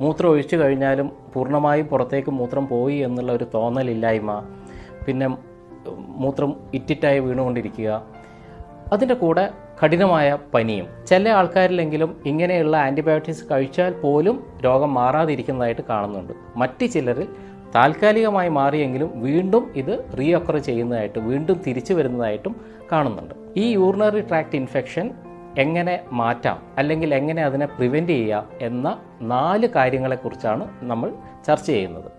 മൂത്രം ഒഴിച്ചു കഴിഞ്ഞാലും പൂർണമായും പുറത്തേക്ക് മൂത്രം പോയി എന്നുള്ള ഒരു തോന്നലില്ലായ്മ. പിന്നെ മൂത്രം ഇറ്റിറ്റായി വീണുകൊണ്ടിരിക്കുക. അതിന്റെ കൂടെ കഠിനമായ പനിയും. ചില ആൾക്കാരിലെങ്കിലും ഇങ്ങനെയുള്ള ആന്റിബയോട്ടിക്സ് കഴിച്ചാൽ പോലും രോഗം മാറാതിരിക്കുന്നതായിട്ട് കാണുന്നുണ്ട്. മറ്റ് ചിലരിൽ താൽക്കാലികമായി മാറിയെങ്കിലും വീണ്ടും ഇത് റീഒക്കർ ചെയ്യുന്നതായിട്ട് വീണ്ടും തിരിച്ചു വരുന്നതായിട്ടും കാണുന്നുണ്ട്. ഈ യൂറിനറി ട്രാക്ട് ഇൻഫെക്ഷൻ എങ്ങനെ മാറ്റാം അല്ലെങ്കിൽ എങ്ങനെ അതിനെ പ്രിവെന്റ് ചെയ്യാം എന്ന നാല് കാര്യങ്ങളെക്കുറിച്ചാണ് നമ്മൾ ചർച്ച ചെയ്യുന്നത്.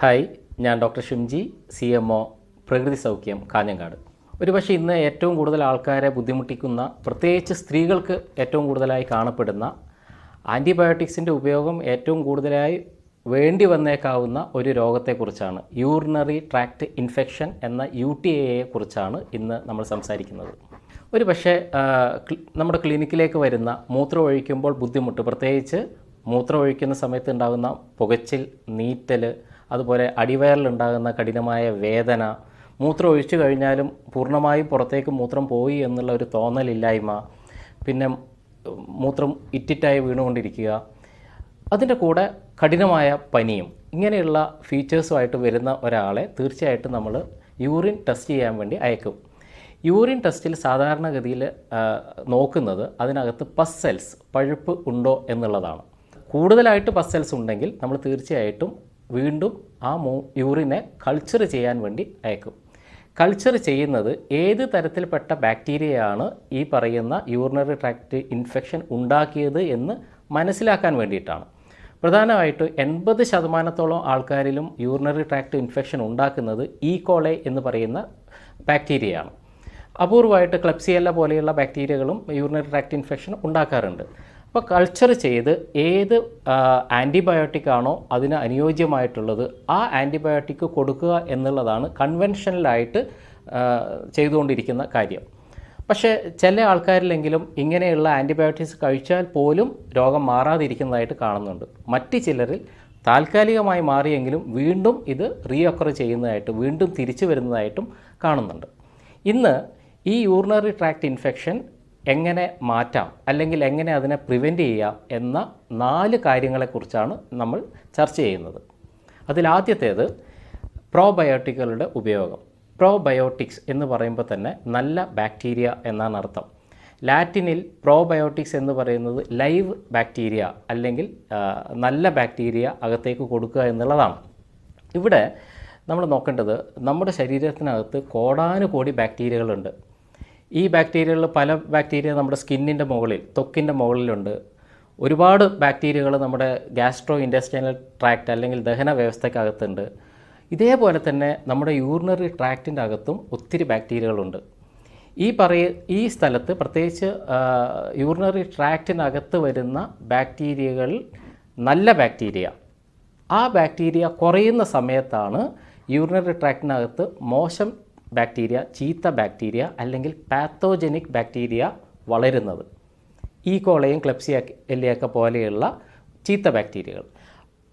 ഹായ് ഞാൻ doctor Shimji C M O Prakriti Saukhyam Kanhangad. ഒരുപക്ഷെ ഇന്ന് ഏറ്റവും കൂടുതൽ ആൾക്കാരെ ബുദ്ധിമുട്ടിക്കുന്ന പ്രത്യേകിച്ച് സ്ത്രീകൾക്ക് ഏറ്റവും കൂടുതലായി കാണപ്പെടുന്ന ആന്റിബയോട്ടിക്സിന്റെ ഉപയോഗം ഏറ്റവും കൂടുതലായി വേണ്ടി വന്നേക്കാവുന്ന ഒരു രോഗത്തെക്കുറിച്ചാണ്. യൂറിനറി ട്രാക്ട് ഇൻഫെക്ഷൻ എന്ന യു ടി എയെ കുറിച്ചാണ് ഇന്ന് നമ്മൾ സംസാരിക്കുന്നത്. ഒരു പക്ഷേ നമ്മുടെ ക്ലിനിക്കിലേക്ക് വരുന്ന മൂത്രം ഒഴിക്കുമ്പോൾ ബുദ്ധിമുട്ട്. പ്രത്യേകിച്ച് മൂത്രം ഒഴിക്കുന്ന സമയത്ത് ഉണ്ടാകുന്ന പുകച്ചിൽ നീറ്റൽ അതുപോലെ അടിവയറിലുണ്ടാകുന്ന കഠിനമായ വേദന മൂത്രം ഒഴിച്ചു കഴിഞ്ഞാലും പൂർണമായും പുറത്തേക്ക് മൂത്രം പോയി എന്നുള്ള ഒരു തോന്നലില്ലായ്മ പിന്നെ മൂത്രം ഇറ്റിറ്റായി വീണുകൊണ്ടിരിക്കുക അതിന്റെ കൂടെ കഠിനമായ പനിയും ഇങ്ങനെയുള്ള ഫീച്ചേഴ്സുമായിട്ട് വരുന്ന ഒരാളെ തീർച്ചയായിട്ടും നമ്മൾ യൂറിൻ ടെസ്റ്റ് ചെയ്യാൻ വേണ്ടി അയക്കും. യൂറിൻ ടെസ്റ്റിൽ സാധാരണഗതിയിൽ നോക്കുന്നത് അതിനകത്ത് പസ് സെൽസ് പഴുപ്പ് ഉണ്ടോ എന്നുള്ളതാണ്. കൂടുതലായിട്ട് പസ് സെൽസ് ഉണ്ടെങ്കിൽ നമ്മൾ തീർച്ചയായിട്ടും വീണ്ടും ആ മൂ യൂറിനെ കൾച്ചർ ചെയ്യാൻ വേണ്ടി അയക്കും. കൾച്ചർ ചെയ്യുന്നത് ഏത് തരത്തിൽപ്പെട്ട ബാക്ടീരിയയാണ് ഈ പറയുന്ന യൂറിനറി ട്രാക്ട് ഇൻഫെക്ഷൻ ഉണ്ടാക്കിയത് എന്ന് മനസ്സിലാക്കാൻ വേണ്ടിയിട്ടാണ്. പ്രധാനമായിട്ടും എൺപത് ശതമാനത്തോളം ആൾക്കാരിലും യൂറിനറി ട്രാക്ട് ഇൻഫെക്ഷൻ ഉണ്ടാക്കുന്നത് ഈ കോളെ എന്ന് പറയുന്ന ബാക്ടീരിയയാണ് അപൂർവമായിട്ട് ക്ലപ്സിയല്ല പോലെയുള്ള ബാക്ടീരിയകളും യൂറിനറി ട്രാക്ട് ഇൻഫെക്ഷൻ ഉണ്ടാക്കാറുണ്ട്. അപ്പോൾ കൾച്ചർ ചെയ്ത് ഏത് ആന്റിബയോട്ടിക് ആണോ അതിന് അനുയോജ്യമായിട്ടുള്ളത് ആ ആന്റിബയോട്ടിക് കൊടുക്കുക എന്നുള്ളതാണ് കൺവെൻഷനലായിട്ട് ചെയ്തുകൊണ്ടിരിക്കുന്ന കാര്യം. പക്ഷേ ചില ആൾക്കാരിലെങ്കിലും ഇങ്ങനെയുള്ള ആന്റിബയോട്ടിക്സ് കഴിച്ചാൽ പോലും രോഗം മാറാതിരിക്കുന്നതായിട്ട് കാണുന്നുണ്ട്. മറ്റ് ചിലരിൽ താൽക്കാലികമായി മാറിയെങ്കിലും വീണ്ടും ഇത് റീഒക്കർ ചെയ്യുന്നതായിട്ട് വീണ്ടും തിരിച്ചു വരുന്നതായിട്ടും കാണുന്നുണ്ട്. ഇന്ന് ഈ യൂറിനറി ട്രാക്ട് ഇൻഫെക്ഷൻ എങ്ങനെ മാറ്റാം അല്ലെങ്കിൽ എങ്ങനെ അതിനെ പ്രിവെന്റ് ചെയ്യാം എന്ന നാല് കാര്യങ്ങളെക്കുറിച്ചാണ് നമ്മൾ ചർച്ച ചെയ്യുന്നത്. അതിലാദ്യത്തേത് പ്രോബയോട്ടിക്കുകളുടെ ഉപയോഗം. പ്രോബയോട്ടിക്സ് എന്ന് പറയുമ്പോൾ തന്നെ നല്ല ബാക്ടീരിയ എന്നാണ് അർത്ഥം. ലാറ്റിനിൽ പ്രോബയോട്ടിക്സ് എന്ന് പറയുന്നത് ലൈവ് ബാക്ടീരിയ അല്ലെങ്കിൽ നല്ല ബാക്ടീരിയ അകത്തേക്ക് കൊടുക്കുക എന്നുള്ളതാണ്. ഇവിടെ നമ്മൾ നോക്കേണ്ടത് നമ്മുടെ ശരീരത്തിനകത്ത് കോടാനുകോടി ബാക്ടീരിയകളുണ്ട്. ഈ ബാക്ടീരിയകളിൽ പല ബാക്ടീരിയ നമ്മുടെ സ്കിന്നിന്റെ മുകളിൽ ത്വക്കിന്റെ മുകളിലുണ്ട്. ഒരുപാട് ബാക്ടീരിയകൾ നമ്മുടെ ഗ്യാസ്ട്രോ ഇൻഡസ്ട്രിയൽ ട്രാക്ട് അല്ലെങ്കിൽ ദഹന വ്യവസ്ഥയ്ക്കകത്തുണ്ട്. ഇതേപോലെ തന്നെ നമ്മുടെ യൂറിനറി ട്രാക്റ്റിന്റെ അകത്തും ഒത്തിരി ബാക്ടീരിയകളുണ്ട് ഈ പറയ ഈ സ്ഥലത്ത് പ്രത്യേകിച്ച് യൂറിനറി ട്രാക്റ്റിനകത്ത് വരുന്ന ബാക്ടീരിയകൾ നല്ല ബാക്ടീരിയ ആ ബാക്ടീരിയ കുറയുന്ന സമയത്താണ് യൂറിനറി ട്രാക്റ്റിനകത്ത് മോശം ബാക്ടീരിയ ചീത്ത ബാക്ടീരിയ അല്ലെങ്കിൽ പാത്തോജനിക് ബാക്ടീരിയ വളരുന്നത്. ഈ കോളയും ക്ലെപ്സിയ എല്ലിയൊക്കെ പോലെയുള്ള ചീത്ത ബാക്ടീരിയകൾ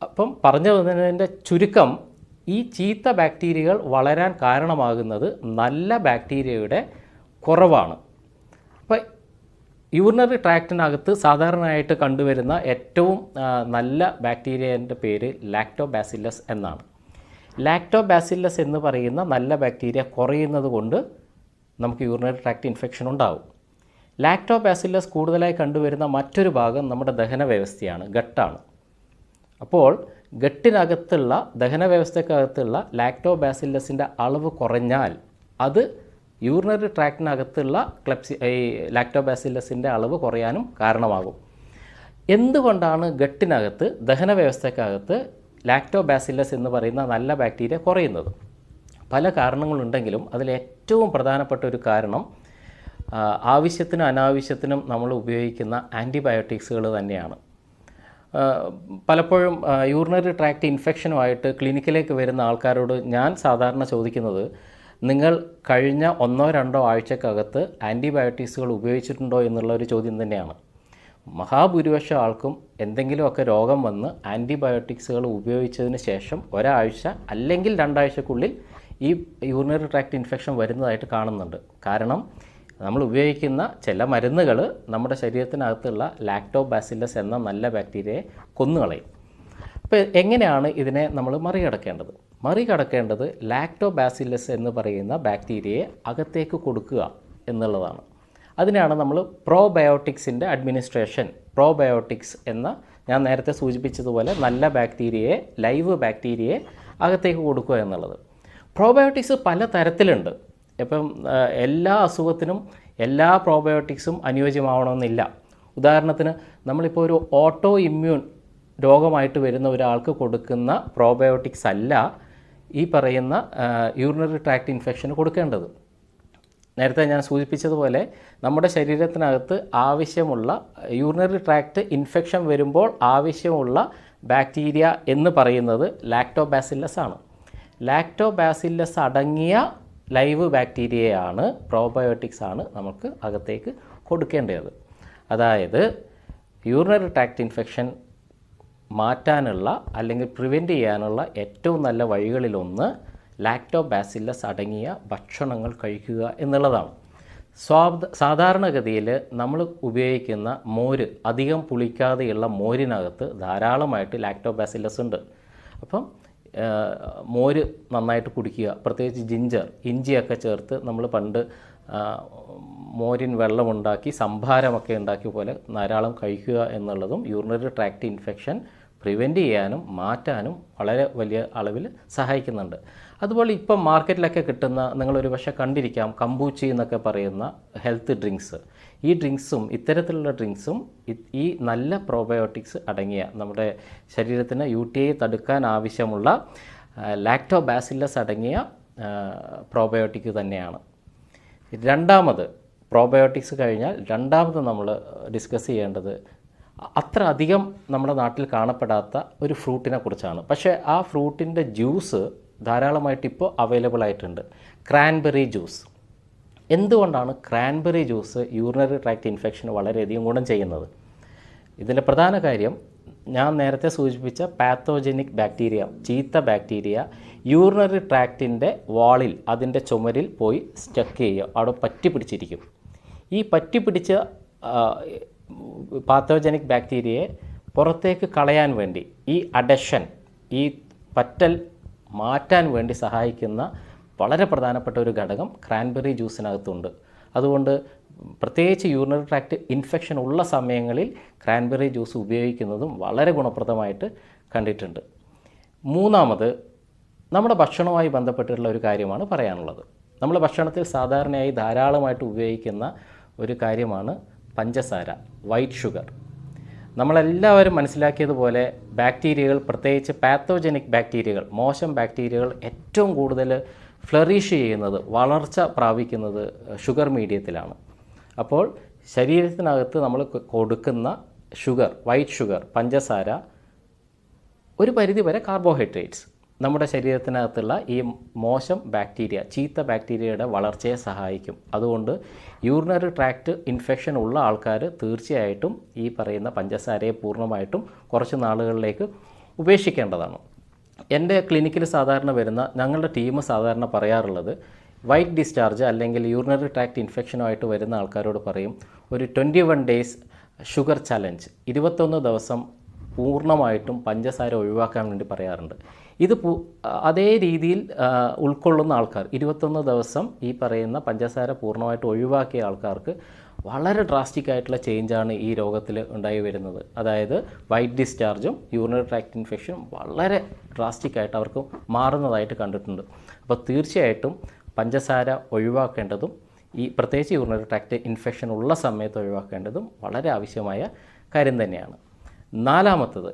അപ്പം പറഞ്ഞു വന്നതിന്റെ ചുരുക്കം ഈ ചീത്ത ബാക്ടീരിയകൾ വളരാൻ കാരണമാകുന്നത് നല്ല ബാക്ടീരിയയുടെ കുറവാണ്. അപ്പോൾ യൂറിനറി ട്രാക്റ്റിനകത്ത് സാധാരണയായിട്ട് കണ്ടുവരുന്ന ഏറ്റവും നല്ല ബാക്ടീരിയന്റെ പേര് ലാക്ടോബാസില്ലസ് എന്നാണ്. ലാക്ടോബാസില്ലസ് എന്ന് പറയുന്ന നല്ല ബാക്ടീരിയ കുറയുന്നത് കൊണ്ട് നമുക്ക് യൂറിനറി ട്രാക്റ്റ് ഇൻഫെക്ഷൻ ഉണ്ടാവും. ലാക്ടോബാസില്ലസ് കൂടുതലായി കണ്ടുവരുന്ന മറ്റൊരു ഭാഗം നമ്മുടെ ദഹന വ്യവസ്ഥയാണ് ഗട്ടാണ്. അപ്പോൾ ഗട്ടിനകത്തുള്ള ദഹന വ്യവസ്ഥക്കകത്തുള്ള ലാക്ടോബാസില്ലസിന്റെ അളവ് കുറഞ്ഞാൽ അത് യൂറിനറി ട്രാക്റ്റിനകത്തുള്ള ക്ലപ്സി ഈ ലാക്ടോബാസില്ലസിന്റെ അളവ് കുറയാനും കാരണമാകും. എന്തുകൊണ്ടാണ് ഗട്ടിനകത്ത് ദഹന വ്യവസ്ഥക്കകത്ത് ലാക്ടോബാസില്ലസ് എന്ന് പറയുന്ന നല്ല ബാക്ടീരിയ കുറയുന്നത്? പല കാരണങ്ങളുണ്ടെങ്കിലും അതിൽ ഏറ്റവും പ്രധാനപ്പെട്ട ഒരു കാരണം ആവശ്യത്തിനും അനാവശ്യത്തിനും നമ്മൾ ഉപയോഗിക്കുന്ന ആന്റിബയോട്ടിക്സുകൾ തന്നെയാണ്. പലപ്പോഴും യൂറിനറി ട്രാക്ട് ഇൻഫെക്ഷനുമായിട്ട് ക്ലിനിക്കിലേക്ക് വരുന്ന ആൾക്കാരോട് ഞാൻ സാധാരണ ചോദിക്കുന്നത് നിങ്ങൾ കഴിഞ്ഞ ഒന്നോ രണ്ടോ ആഴ്ചക്കകത്ത് ആന്റിബയോട്ടിക്സുകൾ ഉപയോഗിച്ചിട്ടുണ്ടോ എന്നുള്ള ഒരു ചോദ്യം തന്നെയാണ്. മഹാഭൂരിപക്ഷം ആൾക്കും എന്തെങ്കിലുമൊക്കെ രോഗം വന്ന് ആന്റിബയോട്ടിക്സുകൾ ഉപയോഗിച്ചതിന് ശേഷം ഒരാഴ്ച അല്ലെങ്കിൽ രണ്ടാഴ്ചക്കുള്ളിൽ ഈ യൂറിനറി ട്രാക്ട് ഇൻഫെക്ഷൻ വരുന്നതായിട്ട് കാണുന്നുണ്ട്. കാരണം നമ്മൾ ഉപയോഗിക്കുന്ന ചില മരുന്നുകൾ നമ്മുടെ ശരീരത്തിനകത്തുള്ള ലാക്ടോബാസില്ലസ് എന്ന നല്ല ബാക്ടീരിയയെ കൊന്നുകളയും. അപ്പോൾ എങ്ങനെയാണ് ഇതിനെ നമ്മൾ മറികടക്കേണ്ടത്? മറികടക്കേണ്ടത് ലാക്ടോബാസില്ലസ് എന്ന് പറയുന്ന ബാക്ടീരിയയെ അകത്തേക്ക് കൊടുക്കുക എന്നുള്ളതാണ്. അതിനാണ് നമ്മൾ പ്രോബയോട്ടിക്സിന്റെ അഡ്മിനിസ്ട്രേഷൻ പ്രോബയോട്ടിക്സ് എന്ന ഞാൻ നേരത്തെ സൂചിപ്പിച്ചതുപോലെ നല്ല ബാക്ടീരിയയെ ലൈവ് ബാക്ടീരിയയെ അകത്തേക്ക് കൊടുക്കുക എന്നുള്ളത്. പ്രോബയോട്ടിക്സ് പല തരത്തിലുണ്ട് ഇപ്പം എല്ലാ അസുഖത്തിനും എല്ലാ പ്രോബയോട്ടിക്സും അനുയോജ്യമാവണമെന്നില്ല. ഉദാഹരണത്തിന് നമ്മളിപ്പോൾ ഒരു ഓട്ടോ ഇമ്മ്യൂൺ രോഗമായിട്ട് വരുന്ന ഒരാൾക്ക് കൊടുക്കുന്ന പ്രോബയോട്ടിക്സ് അല്ല ഈ പറയുന്ന യൂറിനറി ട്രാക്ട് ഇൻഫെക്ഷന് കൊടുക്കേണ്ടത്. നേരത്തെ ഞാൻ സൂചിപ്പിച്ചതുപോലെ നമ്മുടെ ശരീരത്തിനകത്ത് ആവശ്യമുള്ള യൂറിനറി ട്രാക്ട് ഇൻഫെക്ഷൻ വരുമ്പോൾ ആവശ്യമുള്ള ബാക്ടീരിയ എന്ന് പറയുന്നത് ലാക്ടോബാസില്ലസ് ആണ്. ലാക്ടോബാസില്ലസ് അടങ്ങിയ ലൈവ് ബാക്ടീരിയയാണ് പ്രോബയോട്ടിക്സ് ആണ് നമുക്ക് അകത്തേക്ക് കൊടുക്കേണ്ടത്. അതായത് യൂറിനറി ട്രാക്ട് ഇൻഫെക്ഷൻ മാറ്റാനുള്ള അല്ലെങ്കിൽ പ്രിവെന്റ് ചെയ്യാനുള്ള ഏറ്റവും നല്ല വഴികളിലൊന്ന് ലാക്ടോബാസില്ലസ് അടങ്ങിയ ഭക്ഷണങ്ങൾ കഴിക്കുക എന്നുള്ളതാണ്. സ്വാബ് സാധാരണഗതിയിൽ നമ്മൾ ഉപയോഗിക്കുന്ന മോര് അധികം പുളിക്കാതെയുള്ള മോരിനകത്ത് ധാരാളമായിട്ട് ലാക്ടോബാസില്ലസ് ഉണ്ട്. അപ്പം മോര് നന്നായിട്ട് കുടിക്കുക. പ്രത്യേകിച്ച് ജിഞ്ചർ ഇഞ്ചിയൊക്കെ ചേർത്ത് നമ്മൾ പണ്ട് മോരിൻ വെള്ളമുണ്ടാക്കി സംഭാരമൊക്കെ ഉണ്ടാക്കിയ പോലെ ധാരാളം കഴിക്കുക എന്നുള്ളതും യൂറിനറി ട്രാക്ട് ഇൻഫെക്ഷൻ പ്രിവെന്റ് ചെയ്യാനും മാറ്റാനും വളരെ വലിയ അളവിൽ സഹായിക്കുന്നുണ്ട്. അതുപോലെ ഇപ്പം മാർക്കറ്റിലൊക്കെ കിട്ടുന്ന നിങ്ങളൊരു പക്ഷേ കണ്ടിരിക്കാം കമ്പൂച്ചി എന്നൊക്കെ പറയുന്ന ഹെൽത്ത് ഡ്രിങ്ക്സ് ഈ ഡ്രിങ്ക്സും ഇത്തരത്തിലുള്ള ഡ്രിങ്ക്സും ഈ നല്ല പ്രോബയോട്ടിക്സ് അടങ്ങിയ നമ്മുടെ ശരീരത്തിന് യു ടി ഐ തടുക്കാൻ ആവശ്യമുള്ള ലാക്ടോബാസില്ലസ് അടങ്ങിയ പ്രോബയോട്ടിക് തന്നെയാണ്. രണ്ടാമത് പ്രോബയോട്ടിക്സ് കഴിഞ്ഞാൽ രണ്ടാമത് നമ്മൾ ഡിസ്കസ് ചെയ്യേണ്ടത് അത്ര അധികം നമ്മുടെ നാട്ടിൽ കാണപ്പെടാത്ത ഒരു ഫ്രൂട്ടിനെ കുറിച്ചാണ്. പക്ഷേ ആ ഫ്രൂട്ടിന്റെ ജ്യൂസ് ധാരാളമായിട്ട് ഇപ്പോൾ അവൈലബിൾ ആയിട്ടുണ്ട്. ക്രാൻബെറി ജ്യൂസ് എന്തുകൊണ്ടാണ് ക്രാൻബെറി ജ്യൂസ് യൂറിനറി ട്രാക്ട് ഇൻഫെക്ഷന് വളരെയധികം ഗുണം ചെയ്യുന്നത്? ഇതിന്റെ പ്രധാന കാര്യം ഞാൻ നേരത്തെ സൂചിപ്പിച്ച പാത്തോജനിക് ബാക്ടീരിയ ചീത്ത ബാക്ടീരിയ യൂറിനറി ട്രാക്റ്റിന്റെ വാളിൽ അതിന്റെ ചുമരിൽ പോയി സ്റ്റക്ക് ചെയ്യുക. അവിടെ പറ്റി പിടിച്ചിരിക്കും. ഈ പറ്റി പിടിച്ച പാത്തോജനിക് ബാക്ടീരിയയെ പുറത്തേക്ക് കളയാൻ വേണ്ടി ഈ അഡഷൻ ഈ പറ്റൽ മാറ്റാൻ വേണ്ടി സഹായിക്കുന്ന വളരെ പ്രധാനപ്പെട്ട ഒരു ഘടകം ക്രാൻബെറി ജ്യൂസിനകത്തുണ്ട് അതുകൊണ്ട് പ്രത്യേകിച്ച് യൂറിനറി ട്രാക്ട് ഇൻഫെക്ഷൻ ഉള്ള സമയങ്ങളിൽ ക്രാൻബെറി ജ്യൂസ് ഉപയോഗിക്കുന്നതും വളരെ ഗുണപ്രദമായിട്ട് കണ്ടിട്ടുണ്ട്. മൂന്നാമത് നമ്മുടെ ഭക്ഷണവുമായി ബന്ധപ്പെട്ടിട്ടുള്ള ഒരു കാര്യമാണ് പറയാനുള്ളത്. നമ്മൾ ഭക്ഷണത്തിൽ സാധാരണയായി ധാരാളമായിട്ട് ഉപയോഗിക്കുന്ന ഒരു കാര്യമാണ് പഞ്ചസാര വൈറ്റ് ഷുഗർ നമ്മളെല്ലാവരും മനസ്സിലാക്കിയതുപോലെ ബാക്ടീരിയകൾ പ്രത്യേകിച്ച് പാത്തോജനിക് ബാക്ടീരിയകൾ മോശം ബാക്ടീരിയകൾ ഏറ്റവും കൂടുതൽ ഫ്ലറിഷ് ചെയ്യുന്നത് വളർച്ച പ്രാപിക്കുന്നത് ഷുഗർ മീഡിയത്തിലാണ്. അപ്പോൾ ശരീരത്തിനകത്ത് നമ്മൾ കൊടുക്കുന്ന ഷുഗർ വൈറ്റ് ഷുഗർ പഞ്ചസാര ഒരു പരിധിവരെ കാർബോഹൈഡ്രേറ്റ്സ്. നമ്മുടെ ശരീരത്തിനകത്തുള്ള ഈ മോശം ബാക്ടീരിയ ചീത്ത ബാക്ടീരിയയുടെ വളർച്ചയെ സഹായിക്കും. അതുകൊണ്ട് യൂറിനറി ട്രാക്റ്റ് ഇൻഫെക്ഷൻ ഉള്ള ആൾക്കാർ തീർച്ചയായിട്ടും ഈ പറയുന്ന പഞ്ചസാരയെ പൂർണമായിട്ടും കുറച്ച് നാളുകളിലേക്ക് ഉപേക്ഷിക്കേണ്ടതാണ്. എന്റെ ക്ലിനിക്കിൽ സാധാരണ വരുന്ന ഞങ്ങളുടെ ടീം സാധാരണ പറയാറുള്ളത് വൈറ്റ് ഡിസ്ചാർജ് അല്ലെങ്കിൽ യൂറിനറി ട്രാക്ട് ഇൻഫെക്ഷനുമായിട്ട് വരുന്ന ആൾക്കാരോട് പറയും ഒരു twenty one days sugar challenge ഇരുപത്തൊന്ന് ദിവസം പൂർണമായിട്ടും പഞ്ചസാര ഒഴിവാക്കാൻ വേണ്ടി പറയാറുണ്ട്. ഇത് അതേ രീതിയിൽ ഉൾക്കൊള്ളുന്ന ആൾക്കാർ ഇരുപത്തൊന്ന് ദിവസം ഈ പറയുന്ന പഞ്ചസാര പൂർണമായിട്ട് ഒഴിവാക്കിയ ആൾക്കാർക്ക് വളരെ ഡ്രാസ്റ്റിക് ആയിട്ടുള്ള ചേഞ്ചാണ് ഈ രോഗത്തിൽ ഉണ്ടായി വരുന്നത്. അതായത് വൈറ്റ് ഡിസ്ചാർജും യൂറിനറി ട്രാക്ട് ഇൻഫെക്ഷനും വളരെ ഡ്രാസ്റ്റിക് ആയിട്ട് അവർക്ക് മാറുന്നതായിട്ട് കണ്ടിട്ടുണ്ട്. അപ്പോൾ തീർച്ചയായിട്ടും പഞ്ചസാര ഒഴിവാക്കേണ്ടതും ഈ പ്രത്യേകിച്ച് യൂറിനറി ട്രാക്ട് ഇൻഫെക്ഷൻ ഉള്ള സമയത്ത് ഒഴിവാക്കേണ്ടതും വളരെ ആവശ്യമായ കാര്യം തന്നെയാണ്. നാലാമത്തത്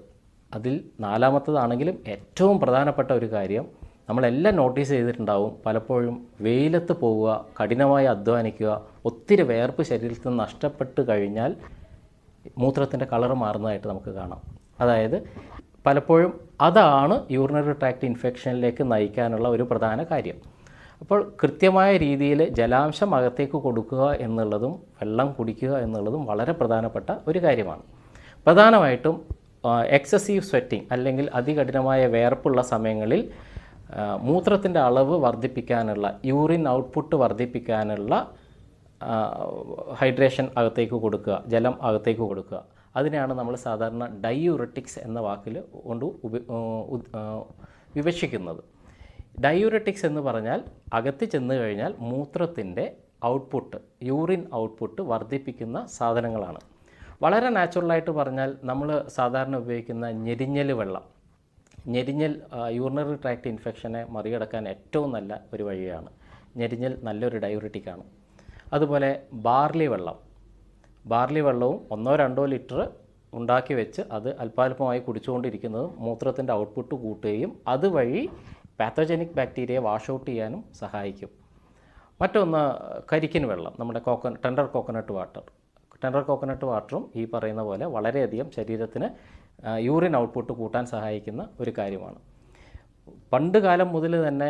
അതിൽ നാലാമത്തതാണെങ്കിലും ഏറ്റവും പ്രധാനപ്പെട്ട ഒരു കാര്യം നമ്മളെല്ലാം നോട്ടീസ് ചെയ്തിട്ടുണ്ടാവും പലപ്പോഴും വെയിലത്ത് പോവുക കഠിനമായി അധ്വാനിക്കുക ഒത്തിരി വേർപ്പ് ശരീരത്തിൽ നിന്ന് നഷ്ടപ്പെട്ട് കഴിഞ്ഞാൽ മൂത്രത്തിന്റെ കളർ മാറുന്നതായിട്ട് നമുക്ക് കാണാം. അതായത് പലപ്പോഴും അതാണ് യൂറിനറി ട്രാക്ട് ഇൻഫെക്ഷനിലേക്ക് നയിക്കാനുള്ള ഒരു പ്രധാന കാര്യം. അപ്പോൾ കൃത്യമായ രീതിയിൽ ജലാംശം അകത്തേക്ക് കൊടുക്കുക എന്നുള്ളതും വെള്ളം കുടിക്കുക എന്നുള്ളതും വളരെ പ്രധാനപ്പെട്ട ഒരു കാര്യമാണ്. പ്രധാനമായിട്ടും എക്സസീവ് സ്വെറ്റിംഗ് അല്ലെങ്കിൽ അതികഠിനമായ വേർപ്പുള്ള സമയങ്ങളിൽ മൂത്രത്തിന്റെ അളവ് വർദ്ധിപ്പിക്കാനുള്ള യൂറിൻ ഔട്ട്പുട്ട് വർദ്ധിപ്പിക്കാനുള്ള ഹൈഡ്രേഷൻ അകത്തേക്ക് കൊടുക്കുക ജലം അകത്തേക്ക് കൊടുക്കുക. അതിനെയാണ് നമ്മൾ സാധാരണ ഡയൂററ്റിക്സ് എന്ന വാക്കിൽ കൊണ്ട് വിവക്ഷിക്കുന്നത്. ഡയൂററ്റിക്സ് എന്ന് പറഞ്ഞാൽ അകത്ത് ചെന്ന് കഴിഞ്ഞാൽ മൂത്രത്തിന്റെ ഔട്ട്പുട്ട് യൂറിൻ ഔട്ട്പുട്ട് വർദ്ധിപ്പിക്കുന്ന സാധനങ്ങളാണ്. വളരെ നാച്ചുറലായിട്ട് പറഞ്ഞാൽ നമ്മൾ സാധാരണ ഉപയോഗിക്കുന്ന ഞെരിഞ്ഞൽ വെള്ളം. ഞെരിഞ്ഞൽ യൂറിനറി ട്രാക്ട് ഇൻഫെക്ഷനെ മറികടക്കാൻ ഏറ്റവും നല്ല ഒരു വഴിയാണ്. ഞെരിഞ്ഞൽ നല്ലൊരു ഡയൂറിറ്റിക്കാണ് അതുപോലെ ബാർലി വെള്ളം. ബാർലി വെള്ളവും ഒന്നോ രണ്ടോ ലിറ്റർ ഉണ്ടാക്കി വെച്ച് അത് അല്പാൽപമായി കുടിച്ചുകൊണ്ടിരിക്കുന്നത് മൂത്രത്തിന്റെ ഔട്ട്പുട്ട് കൂട്ടുകയും അതുവഴി പാത്തോജനിക് ബാക്ടീരിയ വാഷ് ഔട്ട് ചെയ്യാനും സഹായിക്കും. മറ്റൊന്ന് കരിക്കിൻ വെള്ളം നമ്മുടെ കോക്കൻ tender coconut water. Tender coconut വാട്ടറും ഈ പറയുന്ന പോലെ വളരെയധികം ശരീരത്തിന് യൂറിൻ ഔട്ട്പുട്ട് കൂട്ടാൻ സഹായിക്കുന്ന ഒരു കാര്യമാണ്. പണ്ട് കാലം മുതൽ തന്നെ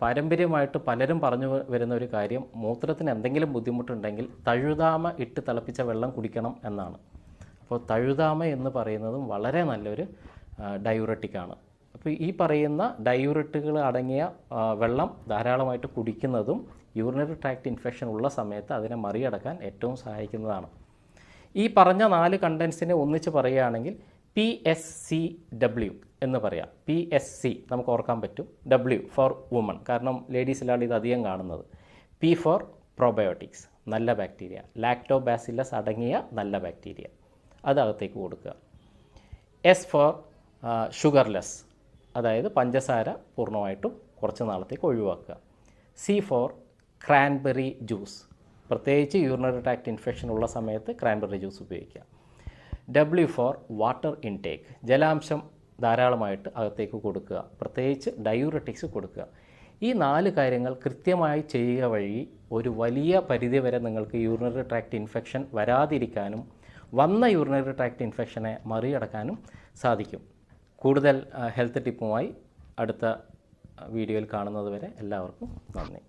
പാരമ്പര്യമായിട്ട് പലരും പറഞ്ഞു വരുന്ന ഒരു കാര്യം മൂത്രത്തിന് എന്തെങ്കിലും ബുദ്ധിമുട്ടുണ്ടെങ്കിൽ തഴുതാമ ഇട്ട് തിളപ്പിച്ച വെള്ളം കുടിക്കണം എന്നാണ്. അപ്പോൾ തഴുതാമ എന്ന് പറയുന്നതും വളരെ നല്ലൊരു ഡയൂററ്റിക്കാണ് അപ്പോൾ ഈ പറയുന്ന ഡയൂററ്റുകൾ അടങ്ങിയ വെള്ളം ധാരാളമായിട്ട് കുടിക്കുന്നതും യൂറിനറി ട്രാക്ട് ഇൻഫെക്ഷൻ ഉള്ള സമയത്ത് അതിനെ മറികടക്കാൻ ഏറ്റവും സഹായിക്കുന്നതാണ്. ഈ പറഞ്ഞ നാല് കണ്ടൻസിനെ ഒന്നിച്ച് പറയുകയാണെങ്കിൽ പി എസ് സി ഡബ്ല്യു എന്ന് പറയാം. പി എസ് സി നമുക്ക് ഓർക്കാൻ പറ്റും. ഡബ്ല്യു ഫോർ വുമൺ കാരണം ലേഡീസിലാണ് ഇത് അധികം കാണുന്നത്. പി ഫോർ പ്രോബയോട്ടിക്സ് നല്ല ബാക്ടീരിയ ലാക്ടോബാസിലസ് അടങ്ങിയ നല്ല ബാക്ടീരിയ അതകത്തേക്ക് കൊടുക്കുക. എസ് ഫോർ ഷുഗർലെസ് അതായത് പഞ്ചസാര പൂർണമായിട്ടും കുറച്ച് നാളത്തേക്ക് ഒഴിവാക്കുക. സി ഫോർ ക്രാൻബെറി ജ്യൂസ് പ്രത്യേകിച്ച് യൂറിനറി ട്രാക്ട് ഇൻഫെക്ഷൻ ഉള്ള സമയത്ത് ക്രാൻബെറി ജ്യൂസ് ഉപയോഗിക്കുക. ഡബ്ല്യു ഫോർ വാട്ടർ ഇൻടേക്ക് ജലാംശം ധാരാളമായിട്ട് അകത്തേക്ക് കൊടുക്കുക. പ്രത്യേകിച്ച് ഡയൂററ്റിക്സ് കൊടുക്കുക. ഈ നാല് കാര്യങ്ങൾ കൃത്യമായി ചെയ്യുക വഴി ഒരു വലിയ പരിധി വരെ നിങ്ങൾക്ക് യൂറിനറി ട്രാക്ട് ഇൻഫെക്ഷൻ വരാതിരിക്കാനും വന്ന യൂറിനറി ട്രാക്ട് ഇൻഫെക്ഷനെ മറികടക്കാനും സാധിക്കും. കൂടുതൽ ഹെൽത്ത് ടിപ്പുമായി അടുത്ത വീഡിയോയിൽ കാണുന്നത് വരെ എല്ലാവർക്കും നന്ദി.